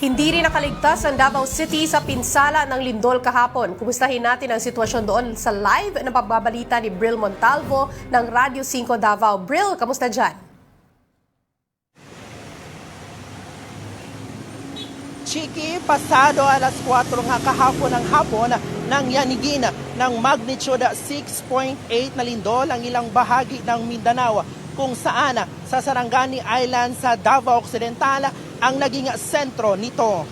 Hindi rin nakaligtas ang Davao City sa pinsala ng lindol kahapon. Kumustahin natin ang sitwasyon doon sa live na pagbabalita ni Bril Montalvo ng Radio 5 Davao. Bril, kamusta dyan? Chiki, pasado alas 4 nga kahapon ng hapon nang yanigin ng magnitude 6.8 na lindol ang ilang bahagi ng Mindanao kung saan sa Sarangani Island sa Davao Occidental ang naging sentro nito.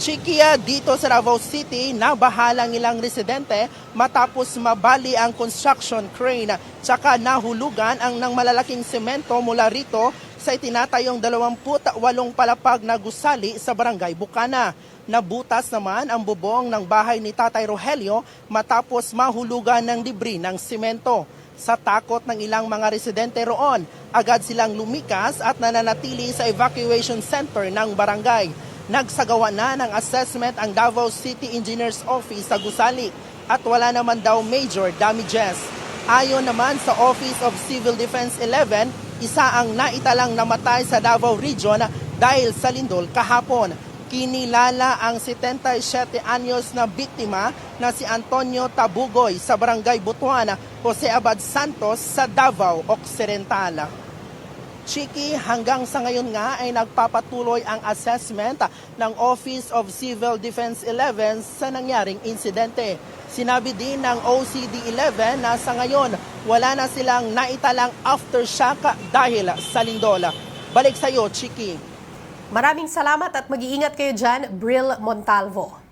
Chikia dito sa Davao City, nabahalang ilang residente matapos mabali ang construction crane tsaka nahulugan ang ng malalaking semento mula rito sa itinatayong 28 palapag na gusali sa barangay Bukana. Nabutas naman ang bubong ng bahay ni Tatay Rogelio matapos mahulugan ng debris ng semento. Sa takot ng ilang mga residente roon, agad silang lumikas at nananatili sa evacuation center ng barangay. Nagsagawa na ng assessment ang Davao City Engineers Office sa Gusali at wala naman daw major damages. Ayon naman sa Office of Civil Defense 11, isa ang naitalang namatay sa Davao Region dahil sa lindol kahapon. Kinilala ang 77 anyos na biktima na si Antonio Tabugoy sa barangay Butuan, Jose Abad Santos sa Davao Occidental. Chiki, hanggang sa ngayon nga ay nagpapatuloy ang assessment ng Office of Civil Defense 11 sa nangyaring insidente. Sinabi din ng OCD 11 na sa ngayon wala na silang naitalang aftershock dahil sa lindola. Balik sa iyo, Chiki. Maraming salamat at mag-iingat kayo dyan, Bril Montalvo.